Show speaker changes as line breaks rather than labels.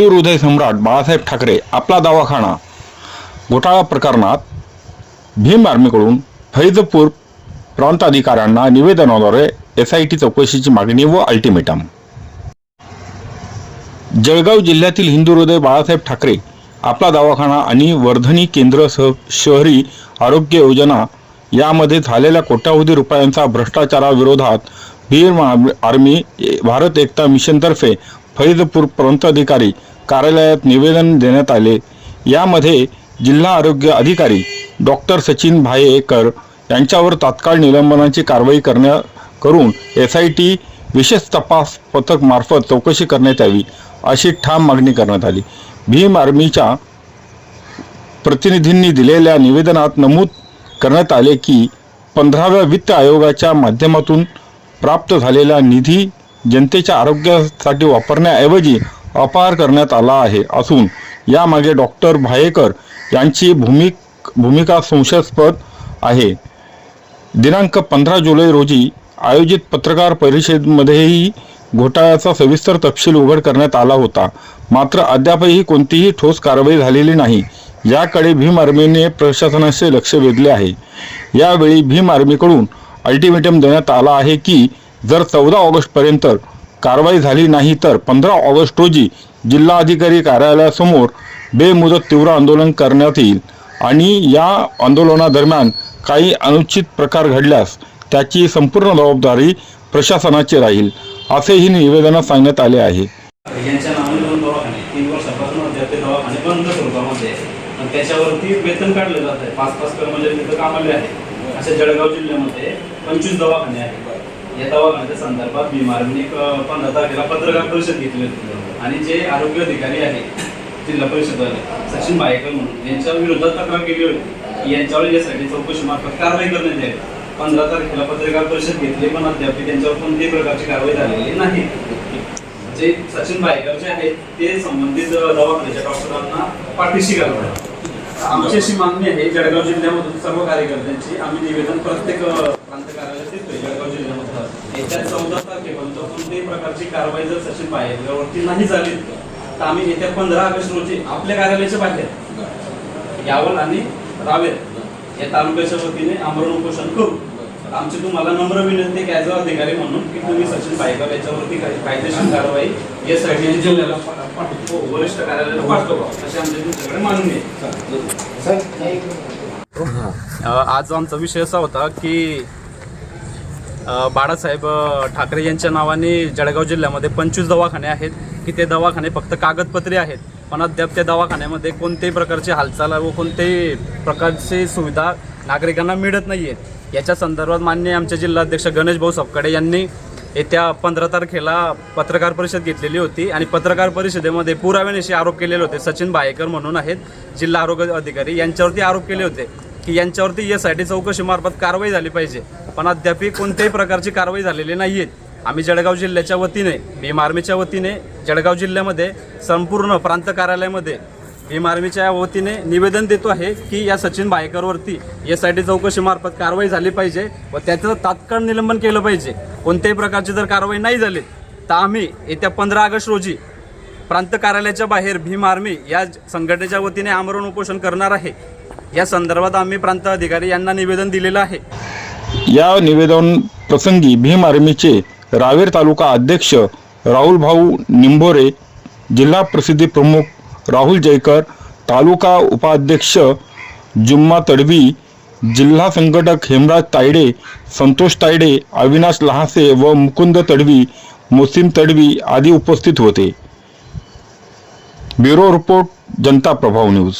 हिंदू हृदय सम्राट बाळासाहेब ठाकरे आपला दवाखाना. घोटाळा प्रकरणात भीम आर्मीकडून फैजपूर प्रांताधिकाऱ्यांना निवेदनाद्वारे एस आय टी चौकशीची मागणी व अल्टिमेटम जळगाव जिल्ह्यातील हिंदू हृदय बाळासाहेब ठाकरे आपला दवाखाना आणि वर्धनी केंद्र सह शहरी आरोग्य योजना यामध्ये झालेल्या कोट्यावधी रुपयांचा भ्रष्टाचाराविरोधात भीम आर्मी- आर्मी भारत एकता मिशनतर्फे फैजपूर प्रांताधिकारी कार्यालयात निवेदन देण्यात आले. यामध्ये जिल्हा आरोग्य अधिकारी डॉक्टर सचिन भायेकर यांच्यावर तात्काळ निलंबनाची कारवाई करण्या करून एस आय टी विशेष तपास पथक मार्फत चौकशी करण्यात यावी अशी ठाम मागणी करण्यात आली. भीम आर्मीच्या प्रतिनिधींनी दिलेल्या निवेदनात नमूद करण्यात आले की पंधराव्या वित्त आयोगाच्या माध्यमातून प्राप्त झालेला निधी जनतेच्या आरोग्यासाठी वापरण्याऐवजी अपार करण्यात आला आहे. असून यामागे डॉक्टर भायेकर यांची भूमिक भूमिका संशयास्पद आहे. दिनांक पंधरा जुलै रोजी आयोजित पत्रकार परिषदेमध्येही घोटाळ्याचा सविस्तर तपशील उघड करण्यात आला होता. मात्र अद्यापही कोणतीही ठोस कारवाई झालेली नाही. याकडे भीम आर्मीने प्रशासनाचे लक्ष वेधले आहे. यावेळी भीम आर्मीकडून अल्टिमेटम देण्यात आला आहे की जर चौदा ऑगस्टपर्यंत कारवाई झाली नाही तर पंधरा ऑगस्ट रोजी जिल्हाधिकारी कार्यालयासमोर बेमुदत तीव्र आंदोलन करण्यात येईल. आणि या आंदोलनादरम्यान काही अनुचित प्रकार घडल्यास त्याची संपूर्ण जबाबदारी प्रशासनाची राहील असेही निवेदनात सांगण्यात आले आहे.
यांच्या नावाने दोन दवाखाने तीन वर्षापासून अद्याप दवाखाने बंद स्वरूपामध्ये आणि त्याच्यावरती वेतन काढलं जात आहे पाच पाच कर्मचारी तिथं कामाले आहे अशा जळगाव जिल्ह्यामध्ये पंचवीस दवाखाने आहेत. या दवाखान्याच्या संदर्भात मी एक पंधरा तारखेला पत्रकार परिषद घेतली होती. आणि जे आरोग्य अधिकारी आहेत जिल्हा परिषदवाले सचिन भायकर म्हणून यांच्या विरोधात तक्रार केली होती. यांच्यावर यासाठी चौकशी मार्फत कारवाई करण्यात यावी. पंधरा तारखेला पत्रकार परिषद घेतली पण अद्याप त्यांच्यावर कोणत्याही प्रकारची कारवाई झालेली नाही. जे सचिन भायकर जे आहेत ते संबंधित दवाखान्याच्या डॉक्टरांना पाठीशी घालतात. आमची अशी मागणी आहे जळगाव जिल्ह्यामधून सर्व कार्यकर्त्यांची आम्ही निवेदन प्रत्येक प्रांत कार्यालयात देतोय. येत्या चौदा तारखेपर्यंत कोणत्याही प्रकारची कारवाई जर सचिन भायकरवरती नाही झाली तर आम्ही येत्या पंधरा ऑगस्ट रोजी आपल्या कार्यालयाच्या बाहेर यावल आणि रावेर या तालुक्याच्या वतीने आमरण उपोषण करू. आमची तुम्हाला नम्र विनंती की ॲज अ अधिकारी म्हणून की तुम्ही सचिन पायकर याच्यावरती काही कायदेशीर कारवाई यासाठी आणि जिल्ह्याला पाठवा. हो, वरिष्ठ कार्यालयाला पाठवा अशी आमची तुमच्याकडे मागणी आहे. आज आमचा विषय असा होता की बाळासाहेब ठाकरे यांच्या नावाने जळगाव जिल्ह्यामध्ये पंचवीस दवाखाने आहेत की ते दवाखाने फक्त कागदपत्रे आहेत. पण अद्याप त्या दवाखान्यामध्ये कोणत्याही प्रकारची हालचाल व कोणत्याही प्रकारची सुविधा नागरिकांना मिळत नाही आहेत याच्या संदर्भात मान्य आमचे जिल्हाध्यक्ष गणेश भाऊ सपकाडे यांनी येत्या पंधरा तारखेला पत्रकार परिषद घेतलेली होती आणि पत्रकार परिषदेमध्ये पुराव्यानिशी आरोप केलेले होते. सचिन भायेकर म्हणून आहेत जिल्हा आरोग्य अधिकारी यांच्यावरती आरोप केले होते. की यांच्यावरती एस आय टी चौकशीमार्फत कारवाई झाली पाहिजे. पण अद्याप कोणत्याही प्रकारची कारवाई झालेली नाही आहे आम्ही जळगाव जिल्ह्याच्या वतीने भीम आर्मीच्या वतीने जळगाव जिल्ह्यामध्ये संपूर्ण प्रांत कार्यालयामध्ये भीम आर्मीच्या वतीने निवेदन देतो आहे की या सचिन भायकरवरती एस आय टी चौकशीमार्फत कारवाई झाली पाहिजे व त्याचं तात्काळ निलंबन केलं पाहिजे. कोणत्याही प्रकारची जर कारवाई नाही झाली तर आम्ही येत्या पंधरा ऑगस्ट रोजी प्रांत कार्यालयाच्या बाहेर भीम आर्मी या संघटनेच्या वतीने आमरण उपोषण करणार आहे. या संदर्भात आम्ही प्रांत अधिकारी यांना निवेदन दिलेलं आहे.
या निवेदन प्रसंगी भीम आर्मीचे रावेर तालुका अध्यक्ष राहुल भाऊ निंभोरे जिल्हा प्रसिद्धी प्रमुख राहुल जयकर तालुका उपाध्यक्ष जुम्मा तडवी जिल्हा संघटक हेमराज तायडे संतोष तायडे अविनाश लहासे व मुकुंद तडवी मोसिम तडवी आदी उपस्थित होते. ब्युरो रिपोर्ट जनता प्रभाव न्यूज.